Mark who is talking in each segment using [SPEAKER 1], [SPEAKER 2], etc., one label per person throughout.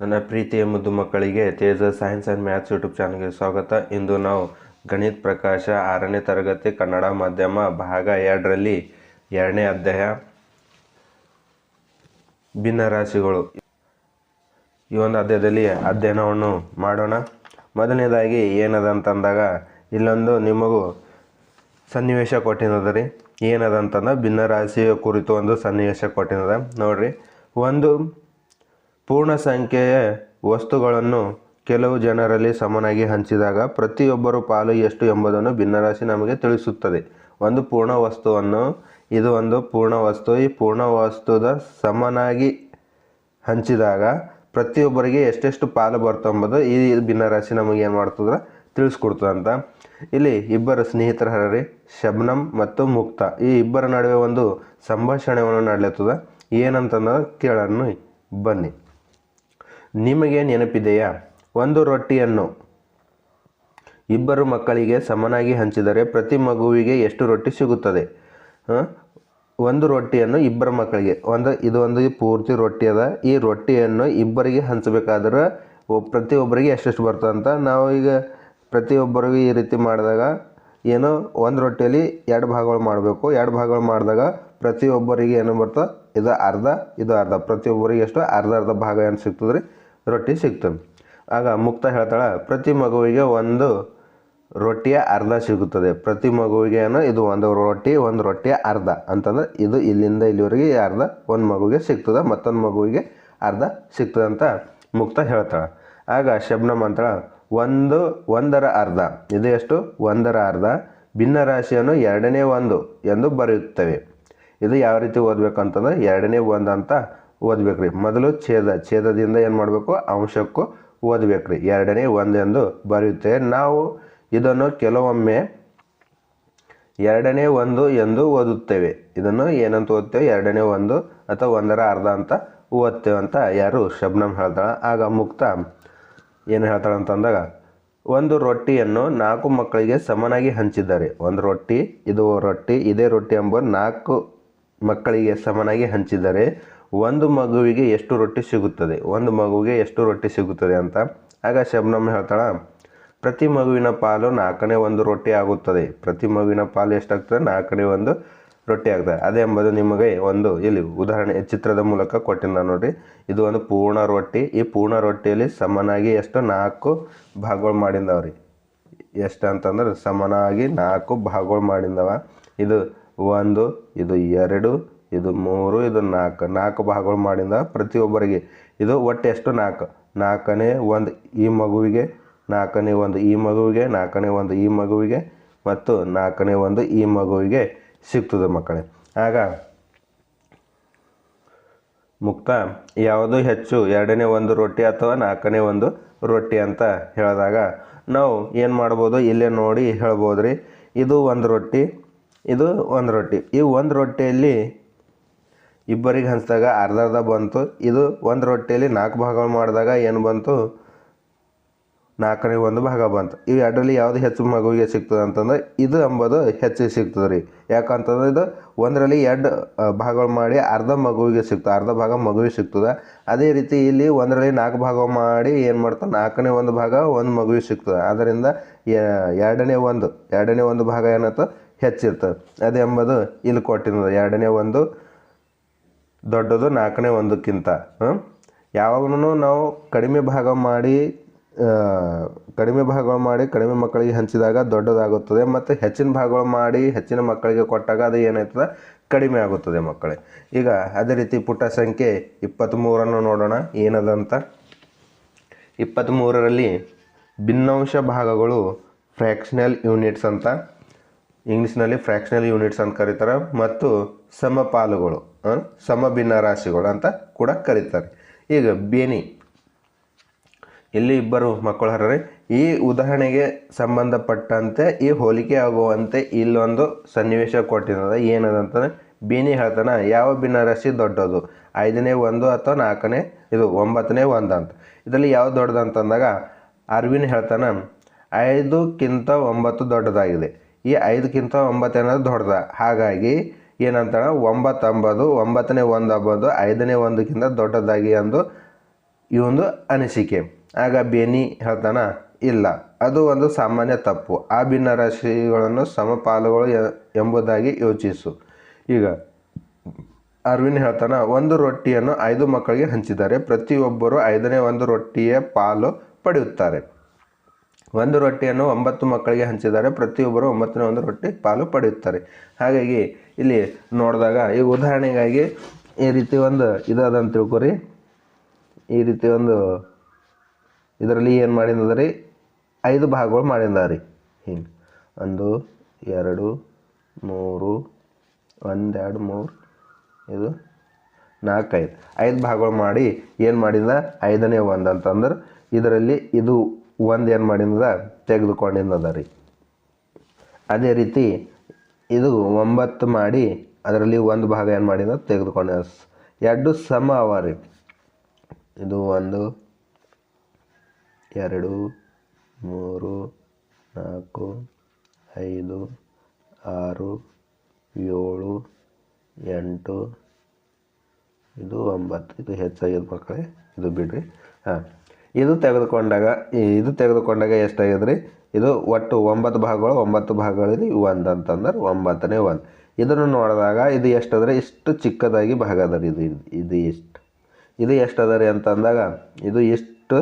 [SPEAKER 1] ನನ್ನ ಪ್ರೀತಿಯ ಮುದ್ದು ಮಕ್ಕಳಿಗೆ Teja science and maths YouTube ಚಾನಲ್ಗೆ ಸ್ವಾಗತ. ಇಂದು ನಾವು ಗಣಿತ ಪ್ರಕಾಶ ಆರನೇ ತರಗತಿ ಕನ್ನಡ ಮಾಧ್ಯಮ ಭಾಗ ಎರಡರಲ್ಲಿ ಎರಡನೇ ಅಧ್ಯಾಯ ಭಿನ್ನರಾಶಿಗಳು. ಈ ಒಂದು ಅಧ್ಯಾಯದಲ್ಲಿ ಅಧ್ಯಯನವನ್ನು ಮಾಡೋಣ. ಮೊದಲನೇದಾಗಿ ಏನದ ಅಂತಂದಾಗ ಇಲ್ಲೊಂದು ನಿಮಗೂ ಸನ್ನಿವೇಶ ಕೊಟ್ಟಿನದ ರೀ ಏನದ ಅಂತಂದ್ರೆ ಭಿನ್ನರಾಶಿಯ ಕುರಿತು ಒಂದು ಸನ್ನಿವೇಶ ಕೊಟ್ಟಿನದ. ನೋಡ್ರಿ, ಒಂದು ಪೂರ್ಣ ಸಂಖ್ಯೆಯ ವಸ್ತುಗಳನ್ನು ಕೆಲವು ಜನರಲ್ಲಿ ಸಮನಾಗಿ ಹಂಚಿದಾಗ ಪ್ರತಿಯೊಬ್ಬರು ಪಾಲು ಎಷ್ಟು ಎಂಬುದನ್ನು ಭಿನ್ನರಾಶಿ ನಮಗೆ ತಿಳಿಸುತ್ತದೆ. ಒಂದು ಪೂರ್ಣ ವಸ್ತುವನ್ನು, ಇದು ಒಂದು ಪೂರ್ಣ ವಸ್ತು, ಈ ಪೂರ್ಣ ವಸ್ತುದ ಸಮನಾಗಿ ಹಂಚಿದಾಗ ಪ್ರತಿಯೊಬ್ಬರಿಗೆ ಎಷ್ಟೆಷ್ಟು ಪಾಲು ಬರ್ತಂಬುದು ಈ ಭಿನ್ನರಾಶಿ ನಮಗೆ ಏನು ಮಾಡ್ತದ ತಿಳಿಸ್ಕೊಡ್ತದೆ ಅಂತ ಇಲ್ಲಿ ಇಬ್ಬರ ಸ್ನೇಹಿತರ ಹರರಿ ಶಬ್ನಮ್ ಮತ್ತು ಮುಕ್ತ. ಈ ಇಬ್ಬರ ನಡುವೆ ಒಂದು ಸಂಭಾಷಣೆಯನ್ನು ನಡೆಯುತ್ತದೆ ಏನಂತಂದ್ರೆ ಕೇಳನ್ನು ಬನ್ನಿ. ನಿಮಗೆ ನೆನಪಿದೆಯಾ? ಒಂದು ರೊಟ್ಟಿಯನ್ನು ಇಬ್ಬರು ಮಕ್ಕಳಿಗೆ ಸಮನಾಗಿ ಹಂಚಿದರೆ ಪ್ರತಿ ಮಗುವಿಗೆ ಎಷ್ಟು ರೊಟ್ಟಿ ಸಿಗುತ್ತದೆ? ಒಂದು ರೊಟ್ಟಿಯನ್ನು ಇಬ್ಬರ ಮಕ್ಕಳಿಗೆ, ಒಂದು, ಇದು ಒಂದು ಪೂರ್ತಿ ರೊಟ್ಟಿ ಅದ ಈ ರೊಟ್ಟಿಯನ್ನು ಇಬ್ಬರಿಗೆ ಹಂಚಬೇಕಾದ್ರೆ ಪ್ರತಿಯೊಬ್ಬರಿಗೆ ಎಷ್ಟೆಷ್ಟು ಬರ್ತದೆ ಅಂತ ನಾವು ಈಗ ಪ್ರತಿಯೊಬ್ಬರಿಗೂ ಈ ರೀತಿ ಮಾಡಿದಾಗ ಏನೋ, ಒಂದು ರೊಟ್ಟಿಯಲ್ಲಿ ಎರಡು ಭಾಗಗಳು ಮಾಡಬೇಕು. ಎರಡು ಭಾಗಗಳು ಮಾಡಿದಾಗ ಪ್ರತಿಯೊಬ್ಬರಿಗೆ ಏನು ಬರ್ತದೆ? ಇದು ಅರ್ಧ ಇದು ಅರ್ಧ. ಪ್ರತಿಯೊಬ್ಬರಿಗೆ ಎಷ್ಟು? ಅರ್ಧ ಅರ್ಧ ಭಾಗ ಏನು ಸಿಗ್ತದೆ ರೀ? ರೊಟ್ಟಿ ಸಿಗ್ತದೆ ಆಗ ಮುಕ್ತ ಹೇಳ್ತಾಳೆ, ಪ್ರತಿ ಮಗುವಿಗೆ ಒಂದು ರೊಟ್ಟಿಯ ಅರ್ಧ ಸಿಗುತ್ತದೆ. ಪ್ರತಿ ಮಗುವಿಗೆ ಇದು ಒಂದು ರೊಟ್ಟಿ, ಒಂದು ರೊಟ್ಟಿಯ ಅರ್ಧ. ಅಂತಂದ್ರೆ, ಇದು ಇಲ್ಲಿಂದ ಇಲ್ಲಿವರೆಗೆ ಅರ್ಧ ಒಂದು ಮಗುವಿಗೆ ಸಿಗ್ತದೆ, ಮತ್ತೊಂದು ಮಗುವಿಗೆ ಅರ್ಧ ಸಿಗ್ತದೆ ಅಂತ ಮುಕ್ತ ಹೇಳ್ತಾಳೆ. ಆಗ ಶಬ್ನಮ್ ಅಂತಾಳ ಒಂದು, ಒಂದರ ಅರ್ಧ. ಇದು ಎಷ್ಟು? ಒಂದರ ಅರ್ಧ. ಭಿನ್ನರಾಶಿಯನ್ನು ಎರಡನೇ ಒಂದು ಎಂದು ಬರೆಯುತ್ತವೆ. ಇದು ಯಾವ ರೀತಿ ಓದಬೇಕಂತಂದ್ರೆ, ಎರಡನೇ ಒಂದು ಅಂತ ಓದ್ಬೇಕ್ರಿ. ಮೊದಲು ಛೇದ, ಛೇದದಿಂದ ಏನು ಮಾಡಬೇಕು? ಅಂಶಕ್ಕೂ ಓದ್ಬೇಕ್ರಿ. ಎರಡನೇ ಒಂದೆಂದು ಎಂದು ಬರೆಯುತ್ತೇವೆ ನಾವು ಇದನ್ನು ಕೆಲವೊಮ್ಮೆ ಎರಡನೇ ಒಂದು ಎಂದು ಓದುತ್ತೇವೆ. ಇದನ್ನು ಏನಂತ ಓದ್ತೇವೆ? ಎರಡನೇ ಒಂದು ಅಥವಾ ಒಂದರ ಅರ್ಧ ಅಂತ ಓದ್ತೇವೆ ಅಂತ ಯಾರು? ಶಬ್ನಮ್ ಹೇಳ್ತಾಳೆ. ಆಗ ಮುಕ್ತ ಏನು ಹೇಳ್ತಾಳೆ ಅಂತಂದಾಗ, ಒಂದು ರೊಟ್ಟಿಯನ್ನು ನಾಲ್ಕು ಮಕ್ಕಳಿಗೆ ಸಮನಾಗಿ ಹಂಚಿದ್ದಾರೆ. ಒಂದು ರೊಟ್ಟಿ, ಇದು ರೊಟ್ಟಿ, ಇದೇ ರೊಟ್ಟಿ ಎಂಬ ನಾಲ್ಕು ಮಕ್ಕಳಿಗೆ ಸಮನಾಗಿ ಹಂಚಿದರೆ ಒಂದು ಮಗುವಿಗೆ ಎಷ್ಟು ರೊಟ್ಟಿ ಸಿಗುತ್ತದೆ? ಒಂದು ಮಗುವಿಗೆ ಎಷ್ಟು ರೊಟ್ಟಿ ಸಿಗುತ್ತದೆ ಅಂತ? ಆಗ ಶಬ್ನಮ್ ಹೇಳ್ತಾಳೆ, ಪ್ರತಿ ಮಗುವಿನ ಪಾಲು ನಾಲ್ಕನೇ ಒಂದು ರೊಟ್ಟಿ ಆಗುತ್ತದೆ. ಪ್ರತಿ ಮಗುವಿನ ಪಾಲು ಎಷ್ಟಾಗ್ತದೆ? ನಾಲ್ಕನೇ ಒಂದು ರೊಟ್ಟಿ ಆಗ್ತದೆ. ಅದೇ ಎಂಬುದು ನಿಮಗೆ ಒಂದು, ಇಲ್ಲಿ ಉದಾಹರಣೆ ಚಿತ್ರದ ಮೂಲಕ ಕೊಟ್ಟಿನ ನೋಡಿರಿ ಇದು ಒಂದು ಪೂರ್ಣ ರೊಟ್ಟಿ. ಈ ಪೂರ್ಣ ರೊಟ್ಟಿಯಲ್ಲಿ ಸಮನಾಗಿ ಎಷ್ಟು? ನಾಲ್ಕು ಭಾಗಗಳು ಮಾಡಿದವ್ರಿ ಎಷ್ಟು ಅಂತಂದ್ರೆ, ಸಮನಾಗಿ ನಾಲ್ಕು ಭಾಗಗಳು ಮಾಡಿಂದವ. ಇದು ಒಂದು, ಇದು ಎರಡು ಇದು ಮೂರು, ಇದು ನಾಲ್ಕು. ನಾಲ್ಕು ಭಾಗಗಳು ಮಾಡಿಂದ ಪ್ರತಿಯೊಬ್ಬರಿಗೆ ಇದು ಒಟ್ಟು ಎಷ್ಟು? ನಾಲ್ಕು. ನಾಲ್ಕನೇ ಒಂದು ಈ ಮಗುವಿಗೆ, ನಾಲ್ಕನೇ ಒಂದು ಈ ಮಗುವಿಗೆ, ನಾಲ್ಕನೇ ಒಂದು ಈ ಮಗುವಿಗೆ ಮತ್ತು ನಾಲ್ಕನೇ ಒಂದು ಈ ಮಗುವಿಗೆ ಸಿಗ್ತದೆ ಮಕ್ಕಳೇ. ಆಗ ಮುಕ್ತ, ಯಾವುದು ಹೆಚ್ಚು? ಎರಡನೇ ಒಂದು ರೊಟ್ಟಿ ಅಥವಾ ನಾಲ್ಕನೇ ಒಂದು ರೊಟ್ಟಿ ಅಂತ ಹೇಳಿದಾಗ ನಾವು ಏನು ಮಾಡ್ಬೋದು? ಇಲ್ಲೇ ನೋಡಿ ಹೇಳ್ಬೋದು ರೀ ಇದು ಒಂದು ರೊಟ್ಟಿ, ಇದು ಒಂದು ರೊಟ್ಟಿ. ಈ ಒಂದು ರೊಟ್ಟಿಯಲ್ಲಿ ಇಬ್ಬರಿಗೆ ಹಂಚಿದಾಗ ಅರ್ಧ ಅರ್ಧ ಬಂತು. ಇದು ಒಂದು ರೊಟ್ಟಿಯಲ್ಲಿ ನಾಲ್ಕು ಭಾಗಗಳು ಮಾಡಿದಾಗ ಏನು ಬಂತು? ನಾಲ್ಕನೇ ಒಂದು ಭಾಗ ಬಂತು. ಇವು ಎರಡರಲ್ಲಿ ಯಾವುದು ಹೆಚ್ಚು ಮಗುವಿಗೆ ಸಿಗ್ತದೆ ಅಂತಂದ್ರೆ ಇದು ಎಂಬುದು ಹೆಚ್ಚಿಗೆ ಸಿಗ್ತದೆ ರೀ. ಯಾಕಂತಂದ್ರೆ ಇದು ಒಂದರಲ್ಲಿ ಎರಡು ಭಾಗಗಳು ಮಾಡಿ ಅರ್ಧ ಮಗುವಿಗೆ ಸಿಗ್ತದೆ, ಅರ್ಧ ಭಾಗ ಮಗುವಿಗೆ ಸಿಗ್ತದೆ. ಅದೇ ರೀತಿ ಇಲ್ಲಿ ಒಂದರಲ್ಲಿ ನಾಲ್ಕು ಭಾಗ ಮಾಡಿ ಏನು ಮಾಡ್ತಾರೆ ನಾಲ್ಕನೇ ಒಂದು ಭಾಗ ಒಂದು ಮಗುವಿಗೆ ಸಿಗ್ತದೆ. ಆದ್ದರಿಂದ ಎ- ಎರಡನೇ ಒಂದು ಎರಡನೇ ಒಂದು ಭಾಗ ಏನಾಯ್ತು? ಹೆಚ್ಚಿರ್ತದೆ. ಅದೇ ಎಂಬುದು ಇಲ್ಲಿ ಕೊಟ್ಟಿರೋದು. ಎರಡನೇ ಒಂದು ದೊಡ್ಡದು ನಾಲ್ಕನೇ ಒಂದಕ್ಕಿಂತ ಯಾವಾಗೂ ನಾವು ಕಡಿಮೆ ಭಾಗ ಮಾಡಿ ಕಡಿಮೆ ಭಾಗಗಳು ಮಾಡಿ ಕಡಿಮೆ ಮಕ್ಕಳಿಗೆ ಹಂಚಿದಾಗ ದೊಡ್ಡದಾಗುತ್ತದೆ, ಮತ್ತು ಹೆಚ್ಚಿನ ಭಾಗಗಳು ಮಾಡಿ ಹೆಚ್ಚಿನ ಮಕ್ಕಳಿಗೆ ಕೊಟ್ಟಾಗ ಅದು ಏನಾಯ್ತದೆ? ಕಡಿಮೆ ಆಗುತ್ತದೆ ಮಕ್ಕಳೇ. ಈಗ ಅದೇ ರೀತಿ ಪುಟ ಸಂಖ್ಯೆ ಇಪ್ಪತ್ತ್ಮೂರನ್ನು ನೋಡೋಣ, ಏನದಂತ? ಇಪ್ಪತ್ತ್ಮೂರರಲ್ಲಿ ಭಿನ್ನಾಂಶ ಭಾಗಗಳು ಫ್ರ್ಯಾಕ್ಷನಲ್ ಯೂನಿಟ್ಸ್ ಅಂತ. ಇಂಗ್ಲೀಷ್ನಲ್ಲಿ ಫ್ರ್ಯಾಕ್ಷನಲ್ ಯೂನಿಟ್ಸ್ ಅಂತ ಕರೀತಾರೆ. ಮತ್ತು ಸಮಪಾಲುಗಳು ಸಮ ಸಮಭಿನ್ನ ರಾಶಿಗಳು ಅಂತ ಕೂಡ ಕರೀತಾರೆ. ಈಗ ಬೇನಿ. ಇಲ್ಲಿ ಇಬ್ಬರು ಮಕ್ಕಳು ಹರ್ರಿ ಈ ಉದಾಹರಣೆಗೆ ಸಂಬಂಧಪಟ್ಟಂತೆ, ಈ ಹೋಲಿಕೆ ಆಗುವಂತೆ ಇಲ್ಲೊಂದು ಸನ್ನಿವೇಶ ಕೊಟ್ಟಿರೋದ ಏನದಂತಂದರೆ, ಬೇನಿ ಹೇಳ್ತಾನೆ, ಯಾವ ಭಿನ್ನರಾಶಿ ದೊಡ್ಡದು? ಐದನೇ ಒಂದು ಅಥವಾ ನಾಲ್ಕನೇ? ಇದು ಒಂಬತ್ತನೇ ಒಂದು ಅಂತ. ಇದರಲ್ಲಿ ಯಾವ ದೊಡ್ಡದು ಅಂತಂದಾಗ ಅರ್ವಿನ್ ಹೇಳ್ತಾನೆ ಐದಕ್ಕಿಂತ ಒಂಬತ್ತು ದೊಡ್ಡದಾಗಿದೆ. ಈ ಐದಕ್ಕಿಂತ ಒಂಬತ್ತು ಅನ್ನೋದು ದೊಡ್ಡದ. ಹಾಗಾಗಿ ಏನಂತಾಳೆ, ಒಂಬತ್ತು ಅಂಬೋದು, ಒಂಬತ್ತನೇ ಒಂದು ಅಂಬೋದು, ಐದನೇ ಒಂದಕ್ಕಿಂತ ದೊಡ್ಡದಾಗಿ ಎಂದು ಈ ಒಂದು ಅನಿಸಿಕೆ. ಆಗ ಬೇನಿ ಹೇಳ್ತಾನ, ಇಲ್ಲ, ಅದು ಒಂದು ಸಾಮಾನ್ಯ ತಪ್ಪು. ಆ ಭಿನ್ನರಾಶಿಗಳನ್ನು ಸಮಪಾಲುಗಳು ಎ- ಎಂಬುದಾಗಿ ಯೋಚಿಸು. ಈಗ ಅರವಿಂದ್ ಹೇಳ್ತಾನ, ಒಂದು ರೊಟ್ಟಿಯನ್ನು ಐದು ಮಕ್ಕಳಿಗೆ ಹಂಚಿದ್ದಾರೆ. ಪ್ರತಿಯೊಬ್ಬರು ಐದನೇ ಒಂದು ರೊಟ್ಟಿಯ ಪಾಲು ಪಡೆಯುತ್ತಾರೆ. ಒಂದು ರೊಟ್ಟಿಯನ್ನು ಒಂಬತ್ತು ಮಕ್ಕಳಿಗೆ ಹಂಚಿದ್ದಾರೆ. ಪ್ರತಿಯೊಬ್ಬರು ಒಂಬತ್ತನೇ ಒಂದು ರೊಟ್ಟಿ ಪಾಲು ಪಡೆಯುತ್ತಾರೆ. ಹಾಗಾಗಿ ಇಲ್ಲಿ ನೋಡಿದಾಗ ಈ ಉದಾಹರಣೆಗಾಗಿ ಈ ರೀತಿ ಒಂದು ಇದಾದಂತ ತಿಳ್ಕೊರಿ. ಈ ರೀತಿ ಒಂದು ಇದರಲ್ಲಿ ಏನು ಮಾಡಿದ ರೀ ಐದು ಭಾಗಗಳು ಮಾಡಿದ ರೀ ಹಿಂಗೆ. ಒಂದು, ಎರಡು, ಮೂರು, ಒಂದೆರಡು, ಮೂರು, ಇದು ನಾಲ್ಕೈದು. ಐದು ಭಾಗಗಳು ಮಾಡಿ ಏನು ಮಾಡಿದ? ಐದನೇ ಒಂದು ಅಂತಂದ್ರೆ ಇದರಲ್ಲಿ ಇದು ಒಂದು ಏನು ಮಾಡಿದ ತೆಗೆದುಕೊಂಡಿದ್ದದ ರೀ. ಅದೇ ರೀತಿ ಇದು ಒಂಬತ್ತು ಮಾಡಿ ಅದರಲ್ಲಿ ಒಂದು ಭಾಗ ಏನು ಮಾಡಿದ ತೆಗೆದುಕೊಂಡ ಎರಡು ಸಮ ಅವ ರೀ. ಇದು ಒಂದು, ಎರಡು, ಮೂರು, ನಾಲ್ಕು, ಐದು, ಆರು, ಏಳು, ಎಂಟು, ಇದು ಒಂಬತ್ತು, ಇದು ಹೆಚ್ಚಾಗಿದೆ ಮಕ್ಕಳೇ, ಇದು ಬಿಡ್ರಿ. ಹಾಂ. ಇದು ತೆಗೆದುಕೊಂಡಾಗ ಇದು ತೆಗೆದುಕೊಂಡಾಗ ಎಷ್ಟಾಗಿದೆ ರೀ ಇದು ಒಟ್ಟು ಒಂಬತ್ತು ಭಾಗಗಳು, ಒಂಬತ್ತು ಭಾಗಗಳಲ್ಲಿ ಒಂದು ಅಂತಂದ್ರೆ ಒಂಬತ್ತನೇ ಒಂದು. ಇದನ್ನು ನೋಡಿದಾಗ ಇದು ಎಷ್ಟಂದ್ರೆ? ಇಷ್ಟು ಚಿಕ್ಕದಾಗಿ ಭಾಗ ಅದ ರೀ ಇದು ಇದು ಇಷ್ಟು. ಇದು ಎಷ್ಟು ಅದ ರೀ ಅಂತಂದಾಗ, ಇದು ಇಷ್ಟು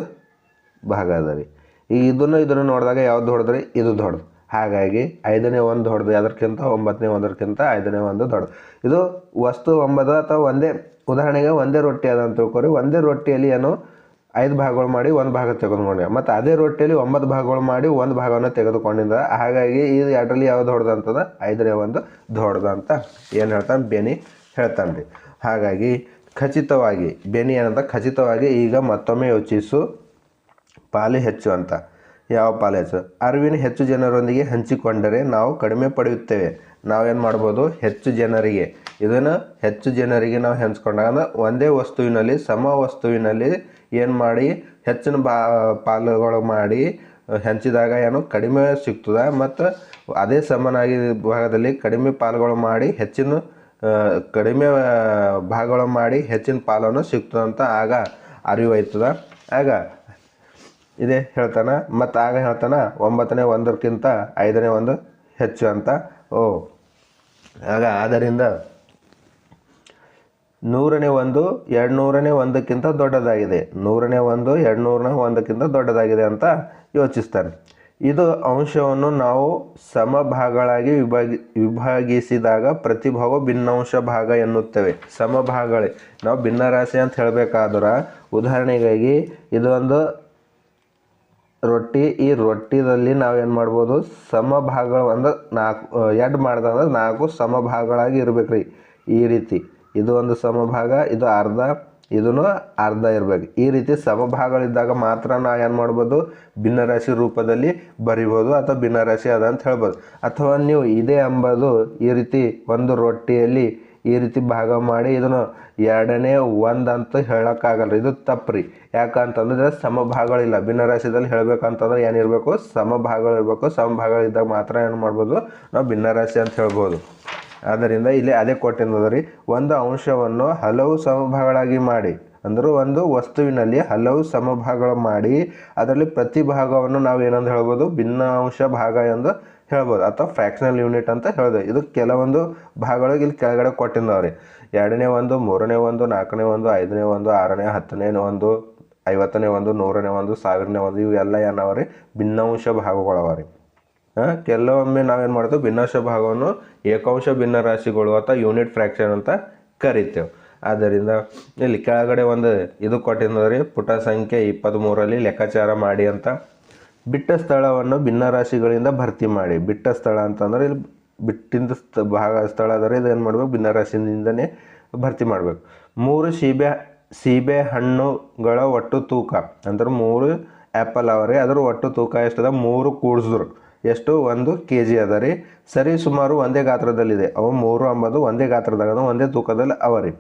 [SPEAKER 1] ಭಾಗ ಅದ ರೀ ಈಗ ಇದನ್ನು ಇದನ್ನು ನೋಡಿದಾಗ ಯಾವ್ದು ದೊಡ್ಡದ್ರಿ? ಇದು ದೊಡ್ಡದು. ಹಾಗಾಗಿ ಐದನೇ ಒಂದು ದೊಡ್ಡದು. ಅದಕ್ಕಿಂತ ಒಂಬತ್ತನೇ ಒಂದಕ್ಕಿಂತ ಐದನೇ ಒಂದು ದೊಡ್ಡದು. ಇದು ವಸ್ತು ಒಂಬತ್ತು ಅಥವಾ ಒಂದೇ, ಉದಾಹರಣೆಗೆ ಒಂದೇ ರೊಟ್ಟಿ ಅದ ಅಂತ ತಿಳ್ಕೊರಿ. ಒಂದೇ ರೊಟ್ಟಿಯಲ್ಲಿ ಏನು ಐದು ಭಾಗಗಳು ಮಾಡಿ ಒಂದು ಭಾಗ ತೆಗೆದುಕೊಂಡೆ. ಮತ್ತು ಅದೇ ರೊಟ್ಟಿಯಲ್ಲಿ ಒಂಬತ್ತು ಭಾಗಗಳು ಮಾಡಿ ಒಂದು ಭಾಗವನ್ನು ತೆಗೆದುಕೊಂಡಿದ್ದ. ಹಾಗಾಗಿ ಇದು ಎರಡರಲ್ಲಿ ಯಾವ್ದು ದೊಡ್ಡದಂತದ? ಐದರೇ ಒಂದು ದೊಡ್ಡದಂತ. ಏನು ಹೇಳ್ತಾನೆ? ಬೆನಿ ಹೇಳ್ತಾನೆ ರೀ. ಹಾಗಾಗಿ ಖಚಿತವಾಗಿ, ಬೆನಿ ಏನಂತ? ಖಚಿತವಾಗಿ ಈಗ ಮತ್ತೊಮ್ಮೆ ಯೋಚಿಸು. ಪಾಲು ಹೆಚ್ಚು ಅಂತ. ಯಾವ ಪಾಲು ಹೆಚ್ಚು? ಅರಿವಿನ ಹೆಚ್ಚು ಜನರೊಂದಿಗೆ ಹಂಚಿಕೊಂಡರೆ ನಾವು ಕಡಿಮೆ ಪಡೆಯುತ್ತೇವೆ. ನಾವೇನು ಮಾಡ್ಬೋದು? ಹೆಚ್ಚು ಜನರಿಗೆ. ಇದನ್ನು ಹೆಚ್ಚು ಜನರಿಗೆ ನಾವು ಹೆಂಚ್ಕೊಂಡಾಗ ಅಂದ್ರೆ ಒಂದೇ ವಸ್ತುವಿನಲ್ಲಿ, ಸಮ ವಸ್ತುವಿನಲ್ಲಿ ಏನು ಮಾಡಿ, ಹೆಚ್ಚಿನ ಬಾ, ಪಾಲುಗಳು ಮಾಡಿ ಹೆಂಚಿದಾಗ ಏನು ಕಡಿಮೆ ಸಿಗ್ತದೆ, ಮತ್ತು ಅದೇ ಸಮನಾಗಿ ಭಾಗದಲ್ಲಿ ಕಡಿಮೆ ಪಾಲುಗಳು ಮಾಡಿ, ಹೆಚ್ಚಿನ ಕಡಿಮೆ ಭಾಗಗಳು ಮಾಡಿ ಹೆಚ್ಚಿನ ಪಾಲನ್ನು ಸಿಗ್ತದಂತ ಆಗ ಅರಿವಾಯ್ತದ. ಆಗ ಇದೇ ಹೇಳ್ತಾನೆ, ಮತ್ತು ಆಗ ಹೇಳ್ತಾನೆ, ಒಂಬತ್ತನೇ ಒಂದಕ್ಕಿಂತ ಐದನೇ ಒಂದು ಹೆಚ್ಚು ಅಂತ. ಓ, ಆಗ ಆದ್ದರಿಂದ ನೂರನೇ ಒಂದು ಎರಡು ನೂರನೇ ಒಂದಕ್ಕಿಂತ ದೊಡ್ಡದಾಗಿದೆ. ನೂರನೇ ಒಂದು ಎರಡು ನೂರನೇ ಒಂದಕ್ಕಿಂತ ದೊಡ್ಡದಾಗಿದೆ ಅಂತ ಯೋಚಿಸ್ತಾರೆ. ಇದು ಅಂಶವನ್ನು ನಾವು ಸಮಭಾಗಗಳಾಗಿ ವಿಭಾಗಿ, ವಿಭಾಗಿಸಿದಾಗ ಪ್ರತಿಭಾವ ಭಿನ್ನಾಂಶ ಭಾಗ ಎನ್ನುತ್ತೇವೆ. ಸಮಭಾಗಗಳೇ. ನಾವು ಭಿನ್ನರಾಶಿ ಅಂತ ಹೇಳಬೇಕಾದ್ರೆ ಉದಾಹರಣೆಗಾಗಿ ಇದೊಂದು ರೊಟ್ಟಿ. ಈ ರೊಟ್ಟಿದಲ್ಲಿ ನಾವೇನು ಮಾಡ್ಬೋದು? ಸಮಭಾಗಗಳು ಅಂದ್ರೆ ನಾಲ್ಕು ಎಡ್ ಮಾಡ್ದಂದ್ರೆ ನಾಲ್ಕು ಸಮಭಾಗಗಳಾಗಿ ಇರ್ಬೇಕು ರೀ ಈ ರೀತಿ. ಇದು ಒಂದು ಸಮಭಾಗ, ಇದು ಅರ್ಧ ಇದನ್ನು ಅರ್ಧ ಇರಬೇಕು. ಈ ರೀತಿ ಸಮಭಾಗಗಳಿದ್ದಾಗ ಮಾತ್ರ ನಾವು ಏನು ಮಾಡ್ಬೋದು? ಭಿನ್ನರಾಶಿ ರೂಪದಲ್ಲಿ ಬರಿಬೋದು ಅಥವಾ ಭಿನ್ನರಾಶಿ ಅದ ಅಂತ ಹೇಳ್ಬೋದು. ಅಥವಾ ನೀವು ಇದೇ ಅಂಬೋದು ಈ ರೀತಿ ಒಂದು ರೊಟ್ಟಿಯಲ್ಲಿ ಈ ರೀತಿ ಭಾಗ ಮಾಡಿ ಇದನ್ನು ಎರಡನೇ ಒಂದು ಅಂತ ಹೇಳೋಕ್ಕಾಗಲ್ಲ ಇದು ತಪ್ಪ್ರಿ. ಯಾಕಂತಂದರೆ ಸಮಭಾಗಗಳಿಲ್ಲ. ಭಿನ್ನರಾಶಿದಲ್ಲಿ ಹೇಳಬೇಕಂತಂದ್ರೆ ಏನಿರಬೇಕು ಸಮಭಾಗಗಳಿರಬೇಕು. ಸಮಭಾಗಗಳಿದ್ದಾಗ ಮಾತ್ರ ಏನು ಮಾಡ್ಬೋದು? ನಾವು ಭಿನ್ನರಾಶಿ ಅಂತ ಹೇಳ್ಬೋದು. ಆದ್ದರಿಂದ ಇಲ್ಲಿ ಅದೇ ಕೊಟ್ಟಿರೋದು ರೀ ಒಂದು ಅಂಶವನ್ನು ಹಲವು ಸಮಭಾಗಗಳಾಗಿ ಮಾಡಿ, ಅಂದ್ರೆ ಒಂದು ವಸ್ತುವಿನಲ್ಲಿ ಹಲವು ಸಮಭಾಗಗಳು ಮಾಡಿ, ಅದರಲ್ಲಿ ಪ್ರತಿ ಭಾಗವನ್ನು ನಾವು ಏನಂತ ಹೇಳ್ಬೋದು, ಭಿನ್ನಾಂಶ ಭಾಗ ಎಂದು ಹೇಳ್ಬೋದು, ಅಥವಾ ಫ್ರ್ಯಾಕ್ಷನಲ್ ಯೂನಿಟ್ ಅಂತ ಹೇಳ್ದೆ ಇದು ಕೆಲವೊಂದು ಭಾಗಗಳಿಗೆ ಇಲ್ಲಿ ಕೆಳಗಡೆ ಕೊಟ್ಟಿದ್ದಾವ್ರಿ ಎರಡನೇ ಒಂದು, ಮೂರನೇ ಒಂದು, ನಾಲ್ಕನೇ ಒಂದು, ಐದನೇ ಒಂದು, ಆರನೇ, ಹತ್ತನೇ ಒಂದು, ಐವತ್ತನೇ ಒಂದು, ನೂರನೇ ಒಂದು, ಸಾವಿರನೇ ಒಂದು, ಇವೆಲ್ಲ ಏನವ ರೀ? ಭಿನ್ನಾಂಶ ಭಾಗಗಳವ ರೀ. ಕೆಲವೊಮ್ಮೆ ನಾವೇನು ಮಾಡ್ತೇವೆ? ಭಿನ್ನಾಂಶ ಭಾಗವನ್ನು ಏಕಾಂಶ ಭಿನ್ನ ರಾಶಿಗಳು ಅಥವಾ ಯೂನಿಟ್ ಫ್ರ್ಯಾಕ್ಷನ್ ಅಂತ ಕರಿತೇವೆ. ಆದ್ದರಿಂದ ಇಲ್ಲಿ ಕೆಳಗಡೆ ಒಂದು ಇದು ಕೊಟ್ಟಿದ್ದಾರೆ. ಪುಟ ಸಂಖ್ಯೆ ಇಪ್ಪತ್ತ್ಮೂರಲ್ಲಿ ಲೆಕ್ಕಾಚಾರ ಮಾಡಿ ಅಂತ. ಬಿಟ್ಟ ಸ್ಥಳವನ್ನು ಭಿನ್ನರಾಶಿಗಳಿಂದ ಭರ್ತಿ ಮಾಡಿ. ಬಿಟ್ಟ ಸ್ಥಳ ಅಂತಂದ್ರೆ ಇಲ್ಲಿ ಬಿಟ್ಟಿಂದ ಸ್ಥ, ಭಾಗ, ಸ್ಥಳ ಆದರೆ ಮಾಡಬೇಕು? ಭಿನ್ನ ರಾಶಿಯಿಂದನೇ ಭರ್ತಿ ಮಾಡಬೇಕು. ಮೂರು ಸೀಬೆ ಸೀಬೆ ಹಣ್ಣುಗಳ ಒಟ್ಟು ತೂಕ. ಅಂದ್ರೆ ಮೂರು ಆ್ಯಪಲ್ ಅವ ಅದರ ಅದ್ರ ಒಟ್ಟು ತೂಕ ಎಷ್ಟದ? ಮೂರು ಕೂಡಿಸಿದ್ರು. ಎಷ್ಟು ಒಂದು ಕೆ ಜಿ ಅದ ರೀ. ಸರಿ, ಸುಮಾರು ಒಂದೇ ಗಾತ್ರದಲ್ಲಿದೆ. ಅವು ಮೂರು ಅಂಬದು ಒಂದೇ ಗಾತ್ರದಾಗ ಒಂದೇ ತೂಕದಲ್ಲಿ ಅವ ರೀ.